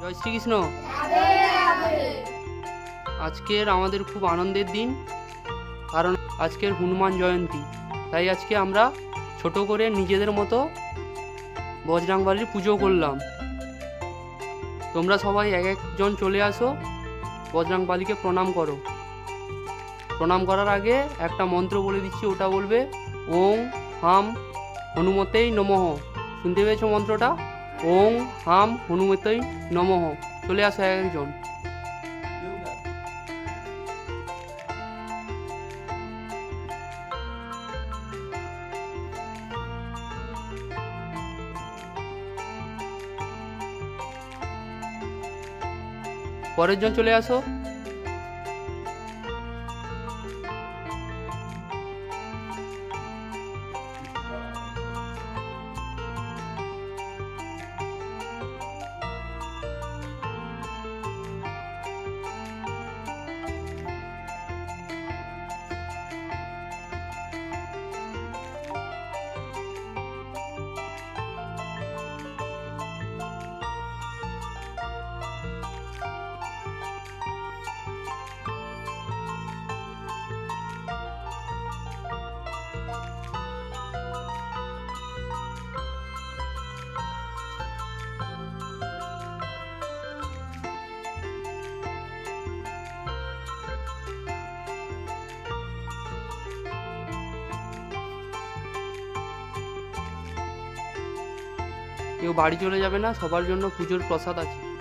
জয় শ্রীকৃষ্ণ। আজকের আমাদের খুব আনন্দের দিন, কারণ আজকের হনুমান জয়ন্তী। তাই আজকে আমরা ছোট করে নিজেদের মতো বজরাংবালির পুজো করলাম। তোমরা সবাই এক একজন চলে আসো বজরাংবালিকে প্রণাম করো। প্রণাম করার আগে একটা মন্ত্র বলে দিচ্ছি, ওটা বলবে, ওং হাম হনুমতেই নমঃ। শুনতে পেয়েছ মন্ত্রটা? ওং হাম হনুমতেই নমঃ। চলে আসো একজন। পরের জন চলে আসো। কেউ বাড়ি চলে যাবে না সবার জন্য পুজোর প্রসাদ আছে।